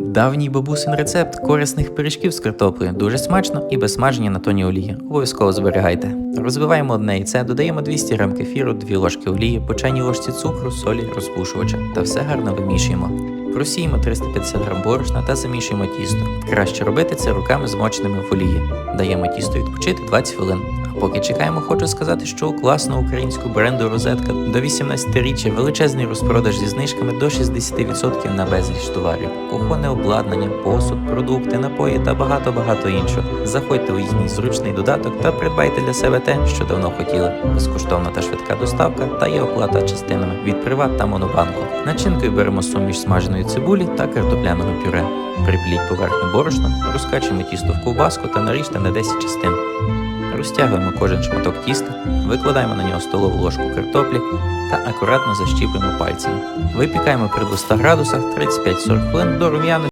Давній бабусин рецепт корисних пиріжків з картоплею. Дуже смачно і без смаження на тоні олії. Обов'язково зберігайте. Розбиваємо одне яйце, додаємо 200 г кефіру, 2 ложки олії, по чайній ложці цукру, солі, розпушувача та все гарно вимішуємо. Просіємо 350 г борошна та замішуємо тісто. Краще робити це руками змоченими в олії. Даємо тісто відпочити 20 хвилин. Поки чекаємо, хочу сказати, що у класного українського бренду Розетка до 18-річчя величезний розпродаж зі знижками до 60% на безліч товарів, кухонне обладнання, посуд, продукти, напої та багато-багато іншого. Заходьте у їхній зручний додаток та придбайте для себе те, що давно хотіли. Безкоштовна та швидка доставка та є оплата частинами від Приват та Монобанку. Начинкою беремо суміш смаженої цибулі та картопляного пюре. Припліть поверхню борошном, розкачуємо тісто в ковбаску та наріжте на 10 частин. Розтягуємо кожен шматок тіста, викладаємо на нього столову ложку картоплі та акуратно защіпуємо пальцями. Випікаємо при 200 градусах 35-40 хвилин до рум'яної